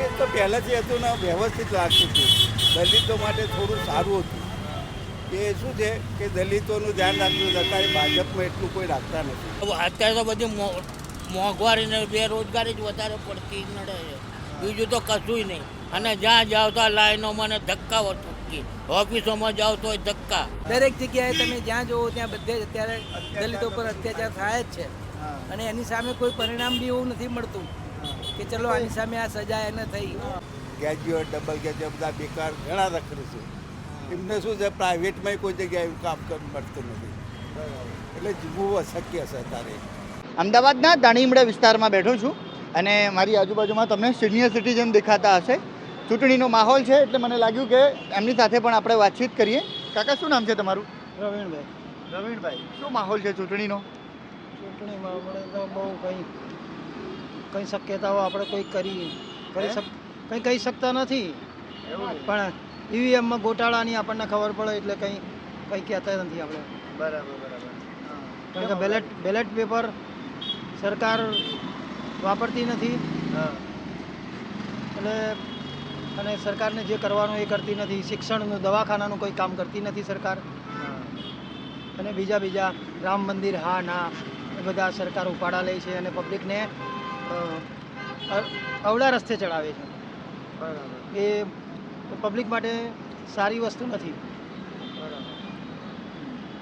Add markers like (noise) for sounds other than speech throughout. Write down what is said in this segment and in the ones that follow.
કોંગ્રેસ તો પહેલાંથી હતું ને વ્યવસ્થિત લાગતું હતું દલિતો માટે થોડું સારું હતું. એ શું છે કે દલિતોનું ધ્યાન રાખતું અત્યારે ભાજપમાં એટલું કોઈ રાખતા નથી. અત્યારે તો બધી મો- મોંઘવારી ને બેરોજગારી જ વધારે પડતી નડે છે. બીજું તો કશું નહીં. અને જ્યાં જાઓ તો લાઈનોમાં ને ધક્કા વટકી ઓફિસોમાં જાઓ તો ધક્કા. દરેક જગ્યાએ તમે જ્યાં જુઓ ત્યાં બધે જ અત્યારે દલિતો પર અત્યાચાર થાય જ છે. અને એની સામે કોઈ પરિણામ બી એવું નથી મળતું. કે ચલો આની સામે આ સજા એને થઈ. ગ્રેજ્યુએટ ડબલ ગ્રેજ્યુએટ બધા બેકાર ઘણા રખડે છે. એમને શું છે પ્રાઇવેટમાં કોઈ જગ્યાએ કામ કરવું મળતું નથી. એટલે જીવવું અશક્ય છે અત્યારે. અમદાવાદના દાણીમડા વિસ્તારમાં બેઠો છું અને મારી આજુબાજુમાં તમને સિનિયર સિટીઝન દેખાતા હશે. ચૂંટણીનો માહોલ છે એટલે મને લાગ્યું કે એમની સાથે પણ આપણે વાતચીત કરીએ. કાકા શું નામ છે તમારું? પ્રવીણભાઈ રવીણભાઈ શું માહોલ છે ચૂંટણીનો? ચૂંટણીમાં તો બહુ કંઈ કંઈ શક્યતાઓ આપણે કોઈ કરી કરી શક કંઈ કહી શકતા નથી. પણ ઈવીએમમાં ગોટાળાની આપણને ખબર પડે એટલે કંઈ કંઈ કહેતા નથી આપણે. બરાબર બરાબર. કારણ કે બેલેટ બેલેટ પેપર સરકાર વાપરતી નથી. એટલે અને સરકારને જે કરવાનું એ કરતી નથી. શિક્ષણનું દવાખાનાનું કોઈ કામ કરતી નથી સરકાર. અને બીજા બીજા રામ મંદિર હા ના એ બધા સરકાર ઉપાડા લે છે અને પબ્લિકને અવળા રસ્તે ચડાવે છે. એ પબ્લિક માટે સારી વસ્તુ નથી.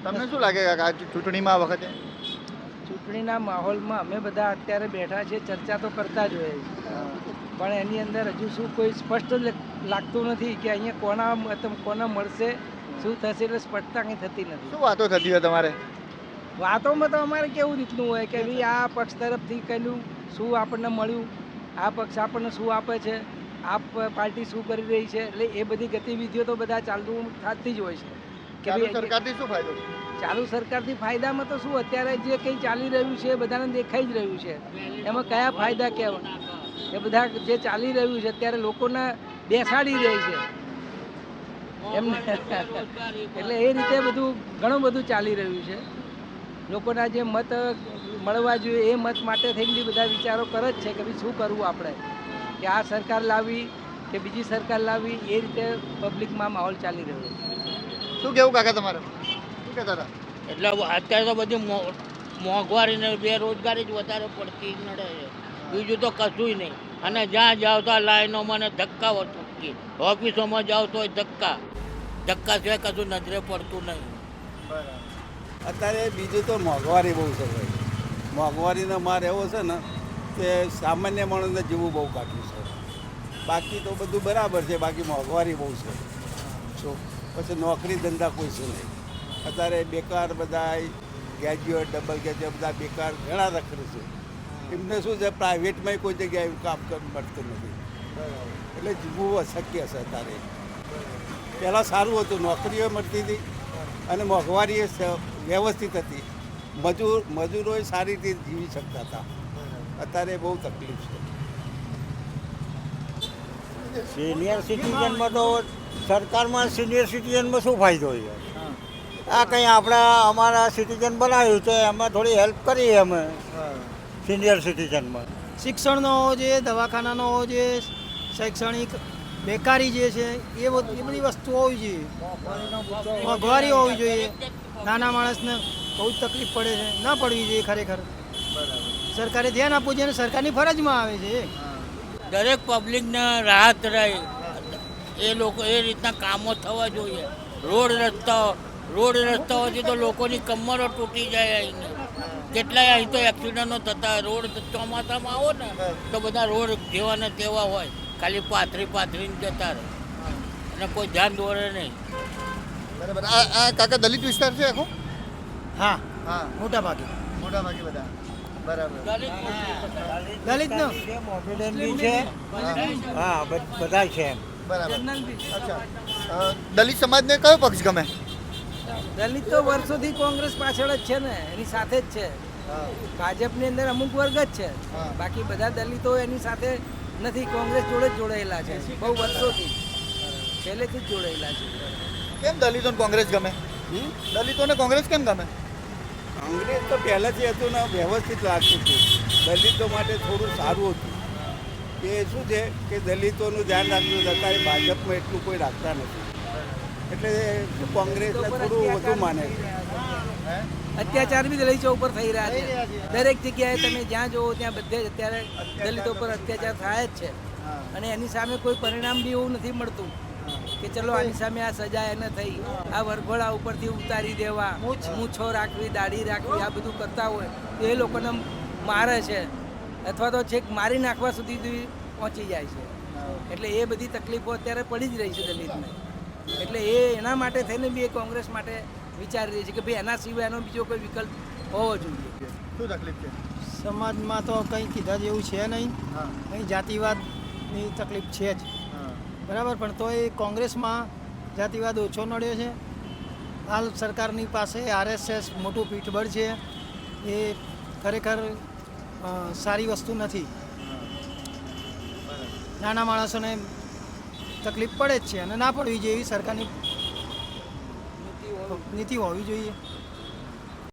તમને શું લાગે કાકા ચૂંટણીમાં આ વખતે? ચૂંટણીના માહોલમાં અમે બધા અત્યારે બેઠા છીએ ચર્ચા તો કરતા જ હોઈએ પણ એની અંદર હજુ શું કોઈ સ્પષ્ટ લાગતું નથી કે અહીંયા કોના કોના મળશે શું થશે એટલે સ્પષ્ટતા કંઈ થતી નથી. શું વાતો થતી હોય તમારે? વાતોમાં તો અમારે કેવું રીતનું હોય કે ભાઈ આ પક્ષ તરફથી કર્યું શું આપણને મળ્યું? આ પક્ષ આપણને શું આપે છે? આ પ- પાર્ટી શું કરી રહી છે? એટલે એ બધી ગતિવિધિઓ તો બધા ચાલતું થતી જ હોય છે. કે ભાઈ સરકારથી શું ફાયદો? ચાલુ સરકારથી ફાયદામાં તો શું અત્યારે જે કંઈ ચાલી રહ્યું છે બધાને દેખાઈ જ રહ્યું છે. એમાં કયા ફાયદા કહેવા એ બધા જે ચાલી રહ્યું છે અત્યારે લોકોને બેસાડી રહી છે. એમને (laughs) એટલે એ રીતે બધું ઘણું બધું ચાલી રહ્યું છે. લોકોના જે મત મળવા જોઈએ એ મત માટે થઈને બધા વિચારો કરે જ છે કે ભાઈ શું કરવું આપણે? કે આ સરકાર લાવવી કે બીજી સરકાર લાવવી એ રીતે પબ્લિકમાં માહોલ ચાલી રહ્યો છે. શું કેવું કાકા તમારે? શું કહેતા એટલે અત્યારે તો બધી મો- મોંઘવારી બેરોજગારી જ વધારે પડતી નડે છે. બીજું તો કશું નહીં. અને જ્યાં જાઓ તો લાઈનોમાં ને ધક્કા વટકી ઓફિસોમાં જાઓ તો ધક્કા. ધક્કા સિવાય કશું નજરે પડતું નહીં. અત્યારે બીજું તો મોંઘવારી બહુ છે ભાઈ. મોંઘવારીનો માર એવો છે ને કે સામાન્ય માણસને જીવવું બહુ કાઠું છે. બાકી તો બધું બરાબર છે બાકી મોંઘવારી બહુ છે. શું? પછી નોકરી ધંધા કોઈ છે નહીં. અત્યારે બેકાર બધા ગ્રેજ્યુએટ ડબલ ગ્રેજ્યુએટ બધા બેકાર ઘણા રખડે છે. એમને શું છે પ્રાઇવેટમાં કોઈ જગ્યાએ કામ મળતું નથી. એટલે જીવવું અશક્ય છે અત્યારે. પહેલાં સારું હતું નોકરીઓ મળતી હતી. અને મોંઘવારી વ્યવસ્થિત હતી. મજૂર મજૂરોએ સારી રીતે જીવી શકતા હતા. અત્યારે બહુ તકલીફ છે. સિનિયર સિટીઝનમાં તો સરકારમાં સિનિયર સિટીઝનમાં શું ફાયદો છે? આ કંઈ આપણા અમારા સિટીઝન બનાવ્યું તો એમાં થોડી હેલ્પ કરી અમે. સિનિયર સિટીઝનમાં શિક્ષણનો જે દવાખાનાનો જે શૈક્ષણિક બેકારી જે છે, એ બધ- એ બધી વસ્તુઓ હોવી જોઈએ. મોંઘવારી હોવી જોઈએ. નાના માણસને બહુ તકલીફ પડે છે. ના પડવી જોઈએ ખરેખર. સરકારે ધ્યાન આપવું જોઈએ સરકારની ફરજમાં આવે છે. દરેક પબ્લિકને રાહત રહે. એ લોકો, એ રીતના કામો થવા જોઈએ. રોડ રસ્તાઓ રોડ રસ્તાઓથી તો લોકોની કમરો તૂટી જાય અહીં કેટલાય અહીં તો એક્સિડન્ટો થતા, રોડ ચોમાસામાં આવો ને, તો બધા રોડ જેવા ને તેવા હોય. ખાલી પાથરી પાથરીને જતા રહે. અને કોઈ ધ્યાન દોરે નહીં. બરાબર. આ આ કાકા દલિત વિસ્તાર છે આખો? હા. હા. મોટા ભાગે મોટા ભાગે બધા બરાબર દલિતનો મોમેડન બી છે. હા બધ- બધા છે એમ. બરાબર. અચ્છા. દલિત સમાજને કયો પક્ષ ગમે? દલિત તો વર્ષોથી કોંગ્રેસ પાછળ જ છે ને એની સાથે જ છે. ભાજપની અંદર અમુક વર્ગ જ છે. હા. બાકી બધા દલિતો એની સાથે નથી કોંગ્રેસ જોડે જ જોડાયેલા છે. બહુ વર્ષોથી. પહેલેથી જ જોડાયેલા છે. કેમ દલિતોને કોંગ્રેસ ગમે? દલિતોને કોંગ્રેસ કેમ ગમે? કોંગ્રેસ તો પહેલાંથી હતું ને વ્યવસ્થિત લાગતું હતું. દલિતો માટે થોડું સારું હતું. કે શું છે કે દલિતોનું ધ્યાન રાખતું. અત્યારે ભાજપમાં એટલું કોઈ રાખતા નથી. એટલે કોંગ્રેસને થોડું વધુ માને અત્યાચાર બી દલિતો ઉપર થઈ રહ્યા છે. દરેક જગ્યાએ તમે જ્યાં જુઓ ત્યાં બધે જ અત્યારે દલિતો ઉપર અત્યાચાર થાય જ છે. અને એની સામે કોઈ પરિણામ બી એવું નથી મળતું કે ચલો આની સામે આ સજા એને થઈ. આ વરઘોડા ઉપરથી ઉતારી દેવા મૂછો. રાખવી દાઢી રાખવી આ બધું કરતા હોય તો એ લોકોને મારે છે. અથવા તો છેક મારી નાખવા સુધી પહોંચી જાય છે. એટલે એ બધી તકલીફો અત્યારે પડી જ રહી છે દલિતને. એટલે એ એના માટે થઈને બી એ કોંગ્રેસ માટે વિચારી રહી છે કે ભાઈ એના સિવાયનો બીજો કોઈ વિકલ્પ હોવો જોઈએ. શું તકલીફ છે? સમાજમાં તો કંઈ કીધા જેવું છે નહીં. કંઈ અહીં જાતિવાદની તકલીફ છે જ. બરાબર પણ તો એ કોંગ્રેસમાં જાતિવાદ ઓછો નડ્યો છે. હાલ સરકારની પાસે આરએસએસ મોટું પીઠબળ છે. એ ખરેખર સારી વસ્તુ નથી. નાના માણસોને તકલીફ પડે જ છે અને ના પડવી જોઈએ એવી સરકારની નીતિ હોવી જોઈએ.